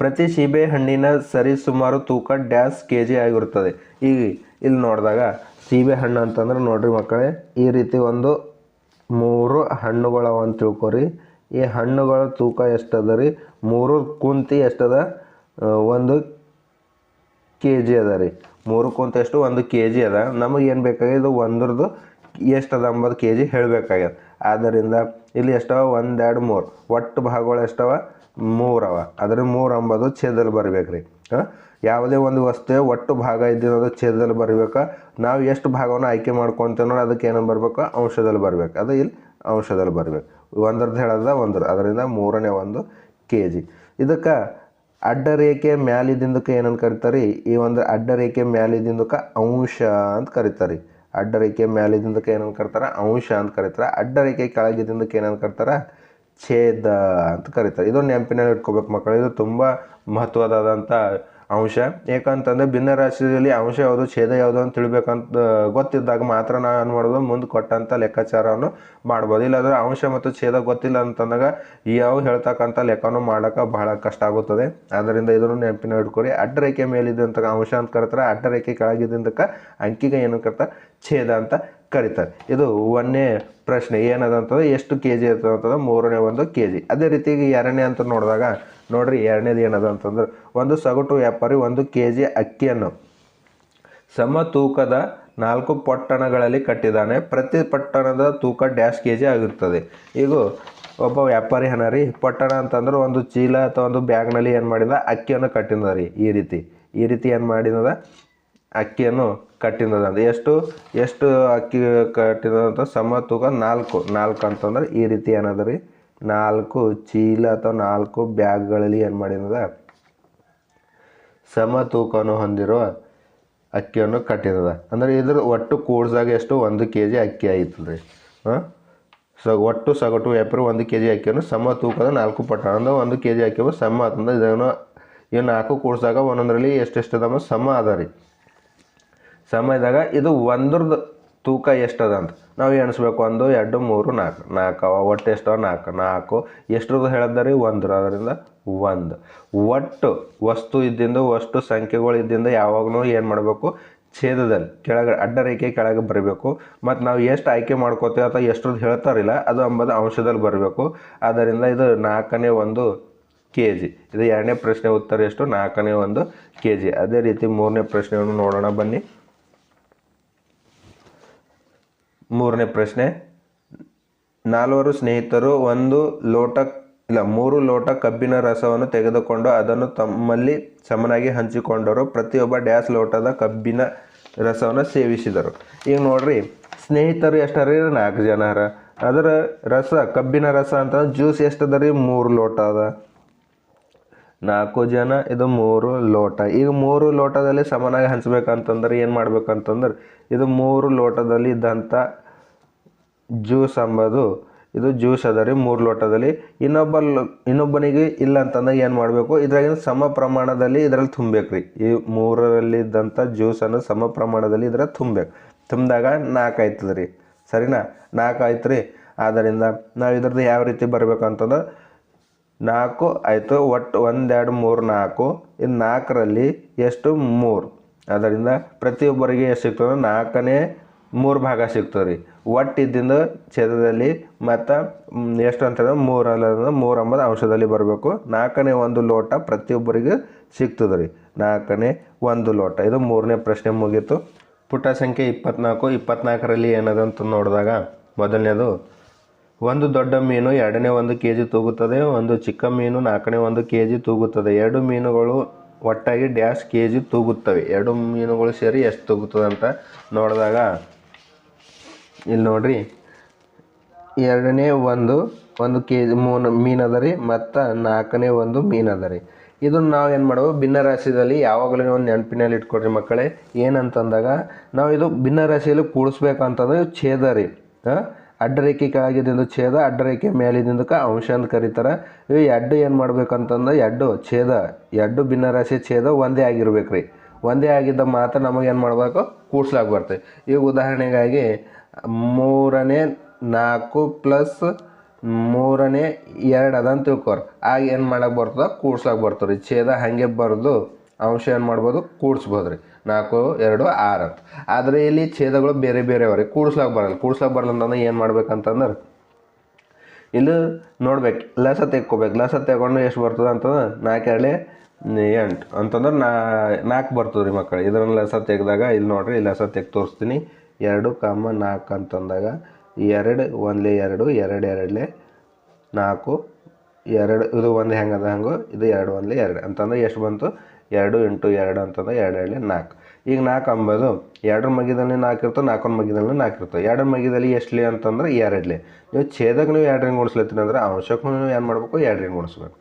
[SPEAKER 1] ಪ್ರತಿ ಸೀಬೆ ಹಣ್ಣಿನ ಸರಿ ಸುಮಾರು ತೂಕ ಡ್ಯಾಸ್ ಕೆ ಜಿ ಆಗಿರುತ್ತದೆ. ಈಗ ಇಲ್ಲಿ ನೋಡಿದಾಗ ಸೀಬೆ ಹಣ್ಣು ಅಂತಂದ್ರೆ ನೋಡ್ರಿ ಮಕ್ಕಳೇ, ಈ ರೀತಿ ಒಂದು ಮೂರು ಹಣ್ಣುಗಳವ ಅಂತ ತಿಳ್ಕೊರಿ ಈ ಹಣ್ಣುಗಳ ತೂಕ ಎಷ್ಟದ ರೀ? ಮೂರು ಕುಂತಿ ಎಷ್ಟದ? ಒಂದು ಕೆ ಜಿ ಅದ ರೀ. ಮೂರು ಕುಂತ ಎಷ್ಟು ಒಂದು ಕೆ ಜಿ ಅದ. ನಮಗೆ ಏನು ಬೇಕಾಗಿದೆ ಒಂದ್ರದ್ದು ಎಷ್ಟು ಅದ ಅಂಬದು ಕೆ ಜಿ ಹೇಳಬೇಕಾಗ್ಯದ. ಆದ್ದರಿಂದ ಇಲ್ಲಿ ಎಷ್ಟವ? ಒಂದೆರಡು ಮೂರು. ಒಟ್ಟು ಭಾಗಗಳು ಎಷ್ಟವ? ಮೂರವ ಅದ್ರ ಮೂರು ಅಂಬದು ಛೇದಲ್ಲಿ ಬರ್ಬೇಕು ರೀ ಹಾಂ? ಯಾವುದೇ ಒಂದು ವಸ್ತು ಒಟ್ಟು ಭಾಗ ಇದ್ದಿರೋದು ಛೇದದಲ್ಲಿ ಬರಬೇಕಾ. ನಾವು ಎಷ್ಟು ಭಾಗವನ್ನು ಆಯ್ಕೆ ಮಾಡ್ಕೊತೇವೆ ನೋಡಿ ಅದಕ್ಕೆ ಏನೇನು ಬರಬೇಕು? ಅಂಶದಲ್ಲಿ ಬರಬೇಕು. ಅದು ಇಲ್ಲಿ ಅಂಶದಲ್ಲಿ ಬರಬೇಕು. ಒಂದ್ರದ್ದು ಹೇಳೋದ ಒಂದ್ರ. ಅದರಿಂದ ಮೂರನೇ ಒಂದು ಕೆ ಜಿ ಇದಕ್ಕೆ ಅಡ್ಡ ರೇಖೆ ಮ್ಯಾಲಿದಿಂದಕ್ಕೆ ಏನಂತ ಕರಿತಾರೆ? ಈ ಒಂದು ಅಡ್ಡ ರೇಖೆ ಮ್ಯಾಲಿದಿಂದಕ್ಕೆ ಅಂಶ ಅಂತ ಕರೀತಾರೆ. ಅಡ್ಡ ರೇಖೆ ಮ್ಯಾಲಿದಿಂದಕ್ಕೆ ಏನಂತ ಕರಿತಾರೆ? ಅಂಶ ಅಂತ ಕರೀತಾರೆ. ಅಡ್ಡ ರೇಖೆ ಕೆಳಗಿದಿಂದಕ್ಕೆ ಏನಂತ ಕರೀತಾರೆ? ಛೇದ ಅಂತ ಕರೀತಾರೆ. ಇದು ನೆನಪಿನಲ್ಲಿ ಇಟ್ಕೋಬೇಕು ಮಕ್ಕಳು. ಇದು ತುಂಬ ಮಹತ್ವದಾದಂಥ ಅಂಶ. ಯಾಕಂತಂದ್ರೆ ಭಿನ್ನ ರಾಶಿಯಲ್ಲಿ ಅಂಶ ಯಾವುದು, ಛೇದ ಯಾವುದು ಅಂತ ತಿಳಿಬೇಕಂತ ಗೊತ್ತಿದ್ದಾಗ ಮಾತ್ರ ನಾವು ಏನು ಮಾಡೋದು, ಮುಂದೆ ಕೊಟ್ಟಂಥ ಲೆಕ್ಕಾಚಾರವನ್ನು ಮಾಡ್ಬೋದು. ಇಲ್ಲಾಂದ್ರೆ ಅಂಶ ಮತ್ತು ಛೇದ ಗೊತ್ತಿಲ್ಲ ಅಂತಂದಾಗ ಯಾವ ಹೇಳ್ತಕ್ಕಂಥ ಲೆಕ್ಕನೂ ಮಾಡೋಕ್ಕೆ ಬಹಳ ಕಷ್ಟ ಆಗುತ್ತದೆ. ಆದ್ದರಿಂದ ಇದನ್ನು ನೆನಪಿನ ಇಟ್ಕೊರಿ ಅಡ್ಡ ರೇಖೆ ಮೇಲಿದ್ದಂಥ ಅಂಶ ಅಂತ ಕರಿತಾರೆ. ಅಡ್ಡ ರೇಖೆ ಕೆಳಗಿದ್ದಂತಕ್ಕ ಅಂಕಿಗೆ ಏನು ಕರ್ತ ಛೇದ ಅಂತ ಕರೀತಾರೆ. ಇದು ಒಂದನೇ ಪ್ರಶ್ನೆ. ಏನದ ಅಂತಂದ್ರೆ ಎಷ್ಟು ಕೆ ಜಿ ಇರ್ತದೆ ಅಂತಂದ್ರೆ ಮೂರನೇ ಒಂದು ಕೆ ಜಿ ಅದೇ ರೀತಿಯಾಗಿ ಎರಡನೇ ಅಂತ ನೋಡಿದಾಗ ನೋಡ್ರಿ ಎರಡನೇದು ಏನದ ಅಂತಂದ್ರೆ ಒಂದು ಸಗಟು ವ್ಯಾಪಾರಿ, ಒಂದು ಕೆ ಜಿ ಅಕ್ಕಿಯನ್ನು ಸಮ ತೂಕದ ನಾಲ್ಕು ಪೊಟ್ಟಣಗಳಲ್ಲಿ ಕಟ್ಟಿದ್ದಾನೆ. ಪ್ರತಿ ಪಟ್ಟಣದ ತೂಕ ಡ್ಯಾಶ್ ಕೆ ಜಿ ಆಗಿರ್ತದೆ. ಈಗ ಒಬ್ಬ ವ್ಯಾಪಾರಿ ಹಣ ರೀ ಪೊಟ್ಟಣ ಅಂತಂದ್ರೆ ಒಂದು ಚೀಲ ಅಥವಾ ಒಂದು ಬ್ಯಾಗ್ನಲ್ಲಿ ಏನು ಮಾಡಿದ? ಅಕ್ಕಿಯನ್ನು ಕಟ್ಟಿದ ರೀ, ಈ ರೀತಿ. ಈ ರೀತಿ ಏನು ಮಾಡಿದ? ಅಕ್ಕಿಯನ್ನು ಕಟ್ಟಿನದ ಅದು ಎಷ್ಟು? ಎಷ್ಟು ಅಕ್ಕಿ ಕಟ್ಟಿದ ಅಂತ? ಸಮ ತೂಕ ನಾಲ್ಕು. ನಾಲ್ಕು ಅಂತಂದ್ರೆ ಈ ರೀತಿ ಏನದ ರೀ? ನಾಲ್ಕು ಚೀಲ ಅಥವಾ ನಾಲ್ಕು ಬ್ಯಾಗ್ಗಳಲ್ಲಿ ಏನು ಮಾಡಿದ ಸಮ ತೂಕವನ್ನು ಹೊಂದಿರುವ ಅಕ್ಕಿಯನ್ನು ಕಟ್ಟಿರದ. ಅಂದರೆ ಇದ್ರ ಒಟ್ಟು ಕೂಡ್ಸಾಗ ಎಷ್ಟು? ಒಂದು ಕೆ ಜಿ ಅಕ್ಕಿ ಆಯ್ತದ ಹಾಂ? ಸ ಒಟ್ಟು ಸಗಟು ವ್ಯಾಪಾರ ಒಂದು ಕೆ ಜಿ ಅಕ್ಕಿಯನ್ನು ಸಮ ತೂಕದ ನಾಲ್ಕು ಪಟ್ಟ. ಅಂದ್ರೆ ಒಂದು ಕೆ ಜಿ ಅಕ್ಕಿ ಸಮ ಆತಂದ್ರೆ ಇದನ್ನು ಇವು ನಾಲ್ಕು ಕೂಡ್ಸಾಗ ಒಂದೊಂದರಲ್ಲಿ ಎಷ್ಟೆಷ್ಟು ಸಮ ಅದ ರೀ. ಸಮ ಇದ್ದಾಗ ಇದು ಒಂದ್ರದ್ದು ತೂಕ ಎಷ್ಟದ ಅಂತ ನಾವು ಎಣಿಸ್ಬೇಕು ಒಂದು, ಎರಡು, ಮೂರು, ನಾಲ್ಕು. ನಾಲ್ಕು, ಅವ ಒಟ್ಟು ಎಷ್ಟವ ನಾಲ್ಕು. ನಾಲ್ಕು, ಎಷ್ಟ್ರದ್ದು ಹೇಳಿದ್ರಿ ಒಂದ್ರ ಅದರಿಂದ ಒಂದು. ಒಟ್ಟು ವಸ್ತು ಇದ್ದಿಂದ, ವಸ್ತು ಸಂಖ್ಯೆಗಳು ಇದ್ದಿಂದ ಯಾವಾಗಲೂ ಏನು ಮಾಡಬೇಕು? ಛೇದದಲ್ಲಿ, ಕೆಳಗೆ, ಅಡ್ಡ ರೇಖೆ ಕೆಳಗೆ ಬರಬೇಕು. ಮತ್ತು ನಾವು ಎಷ್ಟು ಆಯ್ಕೆ ಮಾಡ್ಕೋತೀವಿ ಅಥವಾ ಎಷ್ಟ್ರದ್ದು ಹೇಳ್ತಾರಿಲ್ಲ, ಅದು ಅಂಬದು ಅಂಶದಲ್ಲಿ ಬರಬೇಕು. ಆದ್ದರಿಂದ ಇದು ನಾಲ್ಕನೇ ಒಂದು ಕೆ ಜಿ ಇದು ಎರಡನೇ ಪ್ರಶ್ನೆ ಉತ್ತರ ಎಷ್ಟು? ನಾಲ್ಕನೇ ಒಂದು ಕೆ ಜಿ ಅದೇ ರೀತಿ ಮೂರನೇ ಪ್ರಶ್ನೆಯನ್ನು ನೋಡೋಣ ಬನ್ನಿ. ಮೂರನೇ ಪ್ರಶ್ನೆ. ನಾಲ್ವರು ಸ್ನೇಹಿತರು ಒಂದು ಲೋಟ, ಇಲ್ಲ, ಮೂರು ಲೋಟ ಕಬ್ಬಿನ ರಸವನ್ನು ತೆಗೆದುಕೊಂಡು ಅದನ್ನು ತಮ್ಮಲ್ಲಿ ಸಮನಾಗಿ ಹಂಚಿಕೊಂಡರು. ಪ್ರತಿಯೊಬ್ಬ ಡ್ಯಾಸ್ ಲೋಟದ ಕಬ್ಬಿನ ರಸವನ್ನು ಸೇವಿಸಿದರು. ಈಗ ನೋಡ್ರಿ, ಸ್ನೇಹಿತರು ಎಷ್ಟರ? ನಾಲ್ಕು ಜನ ಅರ ಅದರ ರಸ, ಕಬ್ಬಿನ ರಸ ಅಂತ ಜ್ಯೂಸ್ ಎಷ್ಟದ ರೀ ಮೂರು ಲೋಟ ಅದ. ನಾಲ್ಕು ಜನ, ಇದು ಮೂರು ಲೋಟ. ಈಗ ಮೂರು ಲೋಟದಲ್ಲಿ ಸಮನಾಗಿ ಹಂಚ್ಬೇಕಂತಂದ್ರೆ ಏನು ಮಾಡ್ಬೇಕಂತಂದ್ರೆ, ಇದು ಮೂರು ಲೋಟದಲ್ಲಿ ಇದ್ದಂಥ ಜ್ಯೂಸ್ ಅಂಬೋದು. ಇದು ಜ್ಯೂಸ್ ಅದ ರೀ ಮೂರು ಲೋಟದಲ್ಲಿ. ಇನ್ನೊಬ್ಬ ಇನ್ನೊಬ್ಬನಿಗೆ ಇಲ್ಲ ಅಂತಂದಾಗ ಏನು ಮಾಡಬೇಕು? ಇದ್ರಾಗಿನ ಸಮ ಪ್ರಮಾಣದಲ್ಲಿ ಇದರಲ್ಲಿ ತುಂಬಬೇಕು ರೀ. ಈ ಮೂರರಲ್ಲಿದ್ದಂಥ ಜ್ಯೂಸನ್ನು ಸಮ ಪ್ರಮಾಣದಲ್ಲಿ ಇದ್ರಲ್ಲಿ ತುಂಬಬೇಕು. ತುಂಬಿದಾಗ ನಾಲ್ಕು ಆಯ್ತದ ರೀ. ಸರಿನಾ? ನಾಲ್ಕು ಆಯ್ತು ರೀ. ಆದ್ದರಿಂದ ನಾವು ಇದ್ರದ್ದು ಯಾವ ರೀತಿ ಬರ್ಬೇಕಂತಂದ್ರೆ ನಾಲ್ಕು ಆಯಿತು, ಒಟ್ಟು ಒಂದೆರಡು ಮೂರು ನಾಲ್ಕು ಇದು ನಾಲ್ಕರಲ್ಲಿ ಎಷ್ಟು? ಮೂರು. ಅದರಿಂದ ಪ್ರತಿಯೊಬ್ಬರಿಗೆ ಎಷ್ಟು ಸಿಗ್ತದೆ? ನಾಲ್ಕನೇ ಮೂರು ಭಾಗ ಸಿಗ್ತದೆ. ರೀ ಒಟ್ಟು ಇದ್ದಿಂದ ಛೇದದಲ್ಲಿ ಮತ್ತು ಎಷ್ಟು ಅಂತಂದ್ರೆ ಮೂರಲ್ಲ ಮೂರು ಅಂಬದು ಅಂಶದಲ್ಲಿ ಬರಬೇಕು. ನಾಲ್ಕನೇ ಒಂದು ಲೋಟ ಪ್ರತಿಯೊಬ್ಬರಿಗೆ ಸಿಗ್ತದೆ ರೀ ನಾಲ್ಕನೇ ಒಂದು ಲೋಟ. ಇದು ಮೂರನೇ ಪ್ರಶ್ನೆ ಮುಗೀತು. ಪುಟ ಸಂಖ್ಯೆ ಇಪ್ಪತ್ನಾಲ್ಕು. ಇಪ್ಪತ್ನಾಲ್ಕರಲ್ಲಿ ಏನದ ಅಂತ ನೋಡಿದಾಗ ಮೊದಲನೇದು, ಒಂದು ದೊಡ್ಡ ಮೀನು ಎರಡನೇ ಒಂದು ಕೆ ಜಿ ತೂಗುತ್ತದೆ, ಒಂದು ಚಿಕ್ಕ ಮೀನು ನಾಲ್ಕನೇ ಒಂದು ಕೆ ಜಿ ತೂಗುತ್ತದೆ. ಎರಡು ಮೀನುಗಳು ಒಟ್ಟಾಗಿ ಡ್ಯಾಶ್ ಕೆ ಜಿ ತೂಗುತ್ತವೆ. ಎರಡು ಮೀನುಗಳು ಸೇರಿ ಎಷ್ಟು ತೂಗುತ್ತದೆ ಅಂತ ನೋಡಿದಾಗ ಇಲ್ಲಿ ನೋಡ್ರಿ. ಎರಡನೇ ಒಂದು ಒಂದು ಕೆ ಜಿ ಮೂನು, ಮೀನು ಅದ ರೀ, ಮತ್ತು ನಾಲ್ಕನೇ ಒಂದು ಮೀನು ಅದ ರೀ. ಇದನ್ನು ನಾವು ಏನು ಮಾಡಬೇಕು? ಭಿನ್ನ ರಾಶಿಯಲ್ಲಿ ಯಾವಾಗಲೂ ಒಂದು ನೆನಪಿನಲ್ಲಿ ಇಟ್ಕೊಡ್ರಿ ಮಕ್ಕಳೇ. ಏನಂತಂದಾಗ, ನಾವು ಇದು ಭಿನ್ನ ರಾಶಿಯಲ್ಲಿ ಕೂಡಿಸ್ಬೇಕಂತಂದ್ರೆ ಛೇದ ರೀ. ಹಾಂ? ಅಡ್ಡರೇಖೆ ಛೇದ, ಅಡ್ಡರೇಖೆ ರೇಖೆ ಅಂಶ ಅಂತ ಕರೀತಾರೆ. ಇವು ಎಡ್ಡು ಏನು ಮಾಡ್ಬೇಕಂತಂದ್ರೆ, ಎಡ್ಡು ಛೇದ, ಎಡ್ಡು ಭಿನ್ನ ರಾಶಿ ಛೇದ ಒಂದೇ ಆಗಿರ್ಬೇಕು ರೀ ಒಂದೇ ಆಗಿದ್ದ ಮಾತ್ರ ನಮಗೇನು ಮಾಡಬೇಕು? ಕೂಡ್ಸ್ಲಾಗ ಬರ್ತದೆ. ಈಗ ಉದಾಹರಣೆಗಾಗಿ ಮೂರನೇ ನಾಲ್ಕು ಪ್ಲಸ್ ಮೂರನೇ ಎರಡು ಅದ ಅಂತ ತಿಳ್ಕೊರಿ. ಆಗ ಏನು ಮಾಡಕ್ಕೆ ಬರ್ತದೆ? ಕೂಡ್ಸಕ್ಕೆ ಬರ್ತದೆ ರೀ. ಛೇದ ಹಾಗೆ ಬರೆದು ಅಂಶ ಏನು ಮಾಡ್ಬೋದು? ಕೂಡಿಸ್ಬೋದು ರೀ. ನಾಲ್ಕು, ಎರಡು, ಆರು ಅಂತ. ಆದರೆ ಇಲ್ಲಿ ಛೇದಗಳು ಬೇರೆ ಬೇರೆ ಅವ್ರಿ ಕೂಡ್ಸ್ಲಾಕ ಬರಲ್ಲ. ಕೂಡ್ಸ್ಲಾಕ ಬರಲ್ಲ ಅಂತಂದ್ರೆ ಏನು ಮಾಡ್ಬೇಕಂತಂದ್ರೆ, ಇಲ್ಲಿ ನೋಡ್ಬೇಕು. ಲಸ ತೆಕ್ಕೋಬೇಕು. ಲಸ ತೆಗೊಂಡು ಎಷ್ಟು ಬರ್ತದೆ ಅಂತಂದ್ರೆ, ನಾಲ್ಕು, ಎರಡೇ ಎಂಟು. ಅಂತಂದ್ರೆ ನಾ ನಾಲ್ಕು ಬರ್ತದೆ ರೀ ಮಕ್ಕಳು. ಇದರಲ್ಲಿ ಲಸ ತೆಗೆದಾಗ, ಇಲ್ಲಿ ನೋಡ್ರಿ ಲಸ ತೆಗ್ದು ತೋರಿಸ್ತೀನಿ. ಎರಡು ಕಾಮ ನಾಲ್ಕು ಅಂತಂದಾಗ ಎರಡು, ಒಂದ್ಲೆ ಎರಡು ಎರಡು ಎರಡಲೆ ನಾಲ್ಕು ಎರಡು, ಇದು ಒಂದು ಹೆಂಗದ ಹಂಗೋ? ಇದು ಎರಡು ಒಂದ್ಲೆ ಎರಡು. ಅಂತಂದ್ರೆ ಎಷ್ಟು ಬಂತು? ಎರಡು ಇಂಟು ಎರಡು ಅಂತಂದ್ರೆ ಎರಡು ಎರಡಲೇ ನಾಲ್ಕು. ಈಗ ನಾಲ್ಕು ಅಂಬೋದು. ಎರಡರ ಮಗಿದಲ್ಲಿ ನಾಲ್ಕು ಇರ್ತವೆ ನಾಲ್ಕೊಂದು ಮಗಿದಲ್ಲಿ ನಾಲ್ಕು ಇರ್ತವೆ ಎರಡರ ಮಗಿದಲ್ಲಿ ಎಷ್ಟಲಿ ಅಂತಂದ್ರೆ ಎರಡಲೇ. ನೀವು ಛೇದಕ ನೀವು ಎರಡರಿಂದ ಗುಣಿಸ್ಲತ್ತೀನಿ ಅಂದ್ರೆ ಅಂಶಕ್ಕೂ ನೀವು ಏನು ಮಾಡಬೇಕು? ಎರಡು ಗುಣಿಸ್ಬೇಕು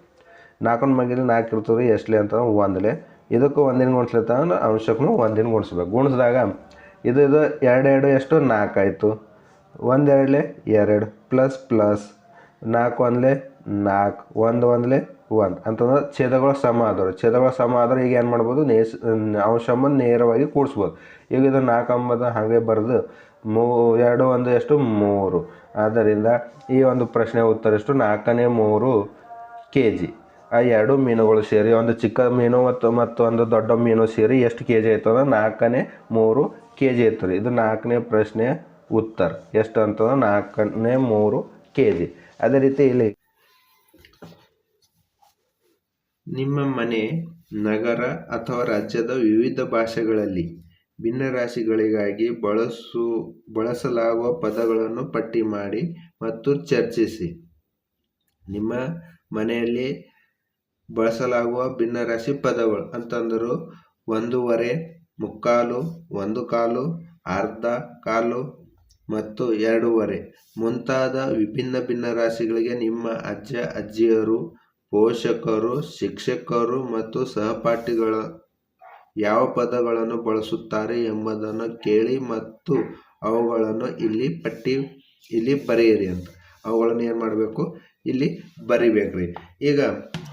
[SPEAKER 1] ನಾಲ್ಕೊಂದು ಮಗಿದಲ್ಲಿ ನಾಲ್ಕು ಇರ್ತದೆ, ಎಷ್ಟಲಿ ಅಂತಂದ್ರೆ ಒಂದಲೆ. ಇದಕ್ಕೂ ಒಂದಿನ ಗುಣಿಸ್ಲತ್ತ ಅಂದ್ರೆ ಅಂಶಕ್ಕೂ ಒಂದಿನ ಗುಣಿಸ್ಬೇಕು ಗುಣಿಸಿದಾಗ ಇದು ಇದು ಎರಡು ಎರಡು ಎಷ್ಟು? ನಾಲ್ಕು ಆಯಿತು. ಒಂದೆರಡಲೆ ಎರಡು, ಪ್ಲಸ್ ಪ್ಲಸ್. ನಾಲ್ಕು ಒಂದಲೆ ನಾಲ್ಕು, ಒಂದು ಒಂದಲೆ ಒಂದು. ಅಂತಂದ್ರೆ ಛೇದಗಳು ಸಮ ಆದರು ಛೇದಗಳು ಸಮ ಆದ್ರೆ ಈಗ ಏನು ಮಾಡ್ಬೋದು? ನೇಸ್ ಅಂಶವನ್ನು ನೇರವಾಗಿ ಕೂಡಿಸ್ಬೋದು. ಈಗ ಇದು ನಾಲ್ಕು ಅಂಬದು ಹಾಗೆ ಬರೆದು ಮೂ, ಎರಡು ಒಂದು ಎಷ್ಟು? ಮೂರು. ಆದ್ದರಿಂದ ಈ ಒಂದು ಪ್ರಶ್ನೆ ಉತ್ತರ ಎಷ್ಟು? ನಾಲ್ಕನೇ ಮೂರು ಕೆ ಜಿ ಆ ಎರಡು ಮೀನುಗಳು ಸೇರಿ ಒಂದು ಚಿಕ್ಕ ಮೀನು ಮತ್ತು ಮತ್ತೊಂದು ದೊಡ್ಡ ಮೀನು ಸೇರಿ ಎಷ್ಟು ಕೆ ಜಿ ಆಯ್ತದ ನಾಲ್ಕನೇ ಮೂರು ಕೆ ಜಿ ಇರ್ತದೆ. ಇದು ನಾಲ್ಕನೇ ಪ್ರಶ್ನೆ ಉತ್ತರ. ಎಷ್ಟು ಅಂತಂದ್ರೆ ನಾಲ್ಕನೇ ಮೂರು ಕೆ ಜಿ ಅದೇ ರೀತಿ ಇಲ್ಲಿ ನಿಮ್ಮ ಮನೆ, ನಗರ ಅಥವಾ ರಾಜ್ಯದ ವಿವಿಧ ಭಾಷೆಗಳಲ್ಲಿ ಭಿನ್ನರಾಶಿಗಳಿಗಾಗಿ ಬಳಸು, ಬಳಸಲಾಗುವ ಪದಗಳನ್ನು ಪಟ್ಟಿ ಮಾಡಿ ಮತ್ತು ಚರ್ಚಿಸಿ. ನಿಮ್ಮ ಮನೆಯಲ್ಲಿ ಬಳಸಲಾಗುವ ಭಿನ್ನರಾಶಿ ಪದಗಳು ಅಂತಂದರು ಒಂದೂವರೆ ಮುಕ್ಕಾಲು, ಒಂದು ಕಾಲು, ಅರ್ಧ ಕಾಲು ಮತ್ತು ಎರಡೂವರೆ. ಮುಂತಾದ ವಿಭಿನ್ನ ಭಿನ್ನ ರಾಶಿಗಳಿಗೆ ನಿಮ್ಮ ಅಜ್ಜ, ಅಜ್ಜಿಯರು, ಪೋಷಕರು, ಶಿಕ್ಷಕರು ಮತ್ತು ಸಹಪಾಠಿಗಳ ಯಾವ ಪದಗಳನ್ನು ಬಳಸುತ್ತಾರೆ ಎಂಬುದನ್ನು ಕೇಳಿ ಮತ್ತು ಅವುಗಳನ್ನು ಇಲ್ಲಿ ಪಟ್ಟಿ, ಇಲ್ಲಿ ಬರೆಯಿರಿ ಅಂತ. ಅವುಗಳನ್ನು ಏನು ಮಾಡಬೇಕು? ಇಲ್ಲಿ ಬರಿಬೇಕ್ರಿ. ಈಗ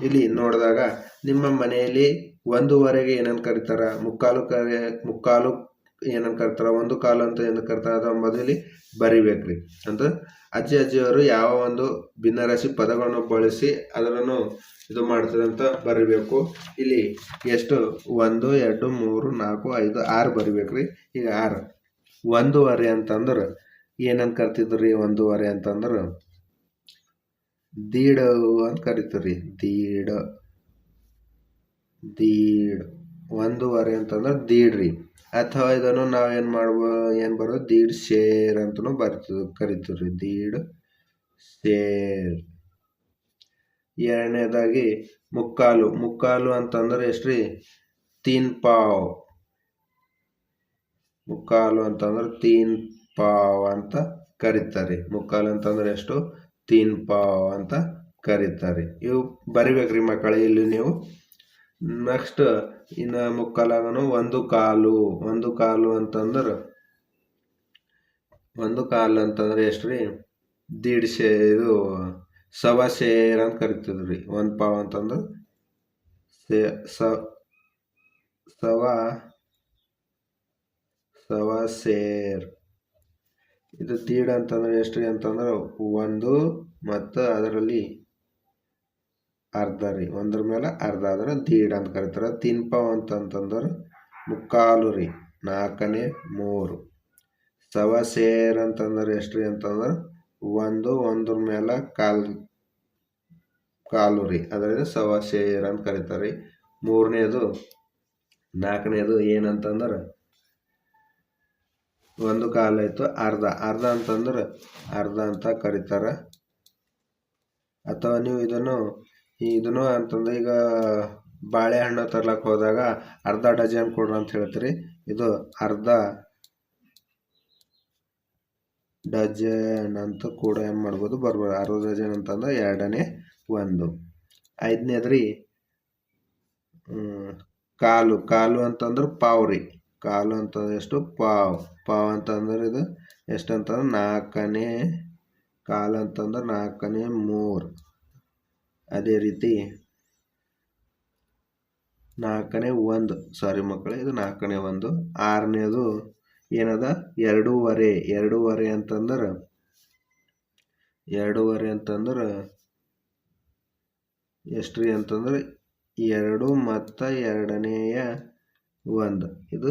[SPEAKER 1] ಇಲ್ಲಿ ನೋಡಿದಾಗ ನಿಮ್ಮ ಮನೆಯಲ್ಲಿ ಒಂದೂವರೆಗೆ ಏನಂತ ಕರೀತಾರ? ಮುಕ್ಕಾಲು ಕರೆ, ಮುಕ್ಕಾಲು ಏನಂತ ಕರ್ತಾರೆ? ಒಂದು ಕಾಲು ಅಂತ ಏನು ಕರ್ತಾರೆ? ಅದು ಮೊದಲಿ ಬರಿಬೇಕ್ರಿ. ಅಂತ ಅಜ್ಜಿ ಅಜ್ಜಿಯವರು ಯಾವ ಒಂದು ಭಿನ್ನರಾಶಿ ಪದಗಳನ್ನು ಬಳಸಿ ಅದನ್ನು ಇದು ಮಾಡ್ತಾರೆ ಅಂತ ಬರಿಬೇಕು. ಇಲ್ಲಿ ಎಷ್ಟು? ಒಂದು, ಎರಡು, ಮೂರು, ನಾಲ್ಕು, ಐದು, ಆರು ಬರಿಬೇಕ್ರಿ. ಈಗ ಆರು. ಒಂದೂವರೆ ಅಂತಂದ್ರೆ ಏನಂತ ಕರ್ತಿದ್ರಿ? ಒಂದೂವರೆ ಅಂತಂದ್ರೆ ದೀಡವು ಅಂತ ಕರಿತೀರಿ ದೀಡ್. ದೀಡ್, ಒಂದೂವರೆ ಅಂತಂದ್ರೆ ದೀಡ್ ರೀ ಅಥವಾ ಇದನ್ನು ನಾವೇನು ಮಾಡ್ಬೋ, ಏನು ಬರೋದು ದೀಡ್ ಶೇರ್ ಅಂತಲೂ ಬರ್ತದೆ ಕರಿತೀವಿ ರೀ ದೀಡ್ ಶೇರ್. ಎರಡನೇದಾಗಿ ಮುಕ್ಕಾಲು. ಮುಕ್ಕಾಲು ಅಂತಂದ್ರೆ ಎಷ್ಟು ರೀ ತೀನ್ ಪಾವ್ ಮುಕ್ಕಾಲು ಅಂತಂದ್ರೆ ತೀನ್ ಪಾವ್ ಅಂತ ಕರೀತಾರೆ. ಮುಕ್ಕಾಲು ಅಂತಂದ್ರೆ ಎಷ್ಟು? ತೀನ್ ಪಾವ್ ಅಂತ ಕರೀತಾರೆ. ಇವು ಬರಿಬೇಕ್ರಿ ಮಕ್ಕಳೇ, ಇಲ್ಲಿ ನೀವು. ನೆಕ್ಸ್ಟ್ ಇನ್ನು ಮುಕ್ಕಾಲಾಗನು ಒಂದು ಕಾಲು ಒಂದು ಕಾಲು ಅಂತಂದ್ರೆ, ಒಂದು ಕಾಲು ಅಂತಂದ್ರೆ ಎಷ್ಟು ರೀ ದೀಡ್ ಶೇ ಇದು ಸವಾ ಶೇರ್ ಅಂತ ಕರಿತಿದ್ರಿ. ಒಂದು ಪಾವ್ ಅಂತಂದ್ರೆ ಸೇ ಸವಾ ಸವಾ ಸೇರ್ ಇದು ದೀಡ್ ಅಂತಂದ್ರೆ ಎಷ್ಟು ರೀ ಅಂತಂದ್ರೆ ಒಂದು ಮತ್ತು ಅದರಲ್ಲಿ ಅರ್ಧ ರೀ, ಒಂದ್ರ ಮೇಲೆ ಅರ್ಧ ಅಂದ್ರೆ ದೀಡ್ ಅಂತ ಕರೀತಾರೆ. ತಿನ್ ಪಾವ್ ಅಂತಂತಂದ್ರೆ ಮುಕ್ಕಾಲು ರೀ, ನಾಲ್ಕನೇ ಮೂರು. ಸವ ಸೇರ್ ಅಂತಂದ್ರೆ ಎಷ್ಟು ರೀ ಅಂತಂದ್ರೆ ಒಂದು, ಒಂದ್ರ ಮೇಲೆ ಕಾಲು ಕಾಲು ರೀ, ಅದರಿಂದ ಸವ ಸೇರ್ ಅಂತ ಕರೀತಾರೆ. ಮೂರನೇದು, ನಾಲ್ಕನೇದು ಏನಂತಂದ್ರೆ ಒಂದು ಕಾಲು ಆಯಿತು, ಅರ್ಧ. ಅರ್ಧ ಅಂತಂದ್ರೆ ಅರ್ಧ ಅಂತ ಕರೀತಾರೆ. ಅಥವಾ ನೀವು ಇದನ್ನು ಇದನ್ನು ಅಂತಂದ್ರೆ ಈಗ ಬಾಳೆಹಣ್ಣು ತರ್ಲಕ್ಕೆ ಹೋದಾಗ ಅರ್ಧ ಡಜನ್ ಕೊಡ್ರಿ ಅಂತ ಹೇಳ್ತೀರಿ. ಇದು ಅರ್ಧ ಡಜನ್ ಅಂತ ಕೂಡ ಏನು ಮಾಡ್ಬೋದು, ಬರ್ಬೋದು. ಅರ್ಧ ಡಜನ್ ಅಂತಂದ್ರೆ ಎರಡನೇ ಒಂದು. ಐದನೇದ್ರಿ ಕಾಲು. ಕಾಲು ಅಂತಂದ್ರೆ ಪಾವ್ ರೀ ಕಾಲು ಅಂತಂದ್ರೆ ಎಷ್ಟು? ಪಾವ್. ಪಾವ್ ಅಂತಂದ್ರೆ ಇದು ಎಷ್ಟು ಅಂತಂದ್ರೆ ನಾಲ್ಕನೇ ಕಾಲು ಅಂತಂದ್ರೆ ನಾಲ್ಕನೇ ಮೂರು. ಅದೇ ರೀತಿ ನಾಲ್ಕನೇ ಒಂದು ಸಾರಿ ಮಕ್ಕಳೇ, ಇದು ನಾಲ್ಕನೇ ಒಂದು. ಆರನೇದು ಏನದ? ಎರಡೂವರೆ. ಎರಡೂವರೆ ಅಂತಂದ್ರೆ ಎರಡೂವರೆ ಅಂತಂದ್ರೆ ಎಷ್ಟು ರೀ ಅಂತಂದ್ರೆ ಎರಡು ಮತ್ತು ಎರಡನೆಯ ಒಂದು. ಇದು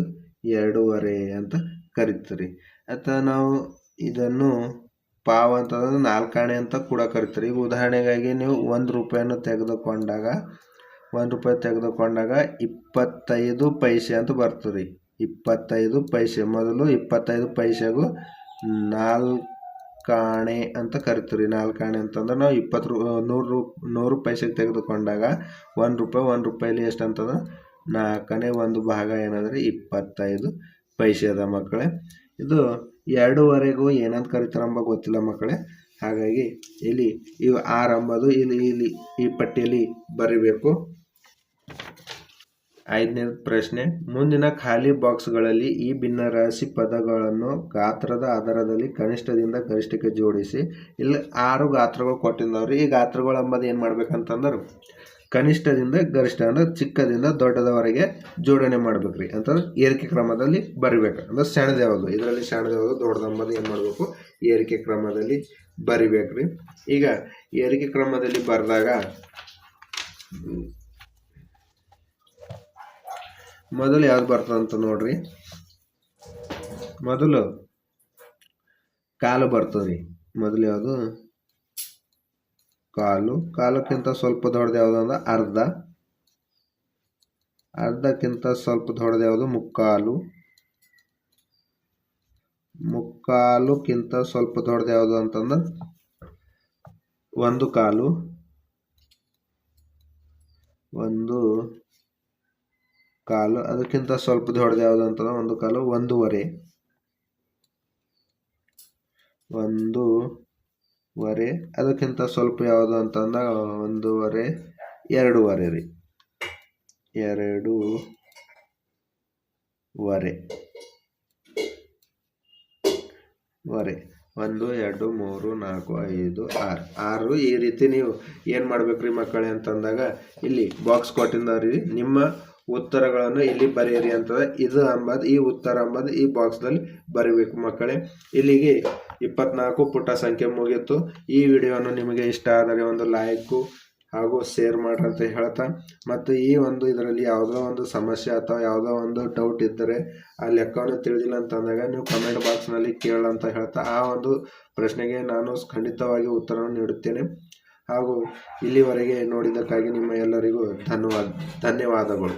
[SPEAKER 1] ಎರಡೂವರೆ ಅಂತ ಕರಿತೀರಿ. ಅಥವಾ ನಾವು ಇದನ್ನು ಪಾವ್ ಅಂತಂದ್ರೆ ನಾಲ್ಕಾಣೆ ಅಂತ ಕೂಡ ಕರಿತಾರೆ. ಈಗ ಉದಾಹರಣೆಗಾಗಿ ನೀವು ಒಂದು ರೂಪಾಯಿಯನ್ನು ತೆಗೆದುಕೊಂಡಾಗ, ಒಂದು ರೂಪಾಯಿ ತೆಗೆದುಕೊಂಡಾಗ ಇಪ್ಪತ್ತೈದು ಪೈಸೆ ಅಂತ ಬರ್ತದೆ ಇಪ್ಪತ್ತೈದು ಪೈಸೆ, ಮೊದಲು ಇಪ್ಪತ್ತೈದು ಪೈಸೆಗೂ ನಾಲ್ಕಾಣೆ ಅಂತ ಕರಿತೀವಿ ರೀ ನಾಲ್ಕಾಣೆ ಅಂತಂದ್ರೆ ನಾವು ಇಪ್ಪತ್ತು ರೂ, ನೂರು ರೂ, ನೂರು ಪೈಸೆಗೆ ತೆಗೆದುಕೊಂಡಾಗ ಒಂದು ರೂಪಾಯಿ, ಒಂದು ರೂಪಾಯಿಲಿ ಎಷ್ಟು ಅಂತಂದ್ರೆ ನಾಲ್ಕನೇ ಒಂದು ಭಾಗ ಏನಂದ್ರೆ, ಇಪ್ಪತ್ತೈದು ಪೈಸೆ ಅದ ಮಕ್ಕಳೇ. ಇದು ಎರಡೂವರೆಗೂ ಏನಂತ ಕರಿತಾರಂಬ ಗೊತ್ತಿಲ್ಲ ಮಕ್ಕಳೇ. ಹಾಗಾಗಿ ಇಲ್ಲಿ ಇವು ಆರ್ ಅಂಬದು ಇಲ್ಲಿ ಇಲ್ಲಿ ಈ ಪಟ್ಟಿಯಲ್ಲಿ ಬರಿಬೇಕು. ಐದನೇ ಪ್ರಶ್ನೆ, ಮುಂದಿನ ಖಾಲಿ ಬಾಕ್ಸ್ಗಳಲ್ಲಿ ಈ ಭಿನ್ನರಾಶಿ ಪದಗಳನ್ನು ಗಾತ್ರದ ಆಧಾರದಲ್ಲಿ ಕನಿಷ್ಠದಿಂದ ಗರಿಷ್ಠಕ್ಕೆ ಜೋಡಿಸಿ. ಇಲ್ಲಿ ಆರು ಗಾತ್ರಗಳು ಕೊಟ್ಟಿದ್ದಾವ್ರಿ ಈ ಗಾತ್ರಗಳು ಅಂಬದು ಏನು ಮಾಡ್ಬೇಕಂತಂದ್ರೆ ಕನಿಷ್ಠದಿಂದ ಗರಿಷ್ಠ ಅಂದ್ರೆ ಚಿಕ್ಕದಿಂದ ದೊಡ್ಡದವರೆಗೆ ಜೋಡಣೆ ಮಾಡ್ಬೇಕ್ರಿ. ಅಂತಂದ್ರೆ ಏರಿಕೆ ಕ್ರಮದಲ್ಲಿ ಬರಿಬೇಕು. ಅಂದ್ರೆ ಸಣ್ಣದು ಯಾವುದು ಇದರಲ್ಲಿ ಸಣ್ಣದು ಯಾವುದು ದೊಡ್ಡದಂಬದು ಏನು ಮಾಡಬೇಕು? ಏರಿಕೆ ಕ್ರಮದಲ್ಲಿ ಬರಿಬೇಕ್ರಿ. ಈಗ ಏರಿಕೆ ಕ್ರಮದಲ್ಲಿ ಬರೆದಾಗ ಮೊದಲು ಯಾವ್ದು ಬರ್ತದಂತ ನೋಡ್ರಿ. ಮೊದಲು ಕಾಲು ಬರ್ತದೆ. ಮೊದಲು ಯಾವುದು? ಕಾಲು, ಕಾಲಕ್ಕಿಂತ ಸ್ವಲ್ಪ ದೊಡ್ಡದು ಯಾವುದು ಅಂದ್ರೆ ಅರ್ಧ. ಅರ್ಧಕ್ಕಿಂತ ಸ್ವಲ್ಪ ದೊಡ್ಡದು ಯಾವುದು? ಮುಕ್ಕಾಲು. ಮುಕ್ಕಾಲುಕ್ಕಿಂತ ಸ್ವಲ್ಪ ದೊಡ್ಡದು ಯಾವುದು ಅಂತಂದ್ರೆ ಒಂದು ಕಾಲು. ಒಂದು ಕಾಲು, ಅದಕ್ಕಿಂತ ಸ್ವಲ್ಪ ದೊಡ್ಡದು ಯಾವುದು ಅಂತಂದ್ರೆ ಒಂದು ಕಾಲು, ಒಂದೂವರೆ. ಒಂದೂವರೆ ಅದಕ್ಕಿಂತ ಸ್ವಲ್ಪ ಯಾವುದು ಅಂತಂದ ಒಂದೂವರೆ ಎರಡೂವರೆ ರೀ. ಎರಡು ವರೆ. ಒಂದು, ಎರಡು, ಮೂರು, ನಾಲ್ಕು, ಐದು, ಆರು. ಆರು ಈ ರೀತಿ ನೀವು ಏನು ಮಾಡ್ಬೇಕು ರೀ ಮಕ್ಕಳೇ ಅಂತಂದಾಗ, ಇಲ್ಲಿ ಬಾಕ್ಸ್ ಕೊಟ್ಟಿದ್ದವ್ರಿ ನಿಮ್ಮ ಉತ್ತರಗಳನ್ನು ಇಲ್ಲಿ ಬರೆಯಿರಿ ಅಂತದ ಇದು ಅಂಬದು, ಈ ಉತ್ತರ ಅಂಬದು ಈ ಬಾಕ್ಸ್ದಲ್ಲಿ ಬರೀಬೇಕು ಮಕ್ಕಳೇ. ಇಲ್ಲಿಗೆ ಇಪ್ಪತ್ನಾಲ್ಕು ಪುಟ ಸಂಖ್ಯೆ ಮುಗಿಯಿತು. ಈ ವಿಡಿಯೋನು ನಿಮಗೆ ಇಷ್ಟ ಆದರೆ ಒಂದು ಲೈಕು ಹಾಗೂ ಶೇರ್ ಮಾಡ್ರಿ ಅಂತ ಹೇಳ್ತಾ. ಮತ್ತು ಈ ಒಂದು ಇದರಲ್ಲಿ ಯಾವುದೋ ಒಂದು ಸಮಸ್ಯೆ ಅಥವಾ ಯಾವುದೋ ಒಂದು ಡೌಟ್ ಇದ್ದರೆ ಆ ಲೆಕ್ಕವನ್ನು ತಿಳಿದಿಲ್ಲ ಅಂತಂದಾಗ ನೀವು ಕಮೆಂಟ್ ಬಾಕ್ಸ್ನಲ್ಲಿ ಕೇಳಂತ ಹೇಳ್ತಾ ಆ ಒಂದು ಪ್ರಶ್ನೆಗೆ ನಾನು ಖಂಡಿತವಾಗಿ ಉತ್ತರವನ್ನು ನೀಡುತ್ತೇನೆ. ಹಾಗೂ ಇಲ್ಲಿವರೆಗೆ ನೋಡಿದ್ದಕ್ಕಾಗಿ ನಿಮ್ಮ ಎಲ್ಲರಿಗೂ ಧನ್ಯವಾದ, ಧನ್ಯವಾದಗಳು.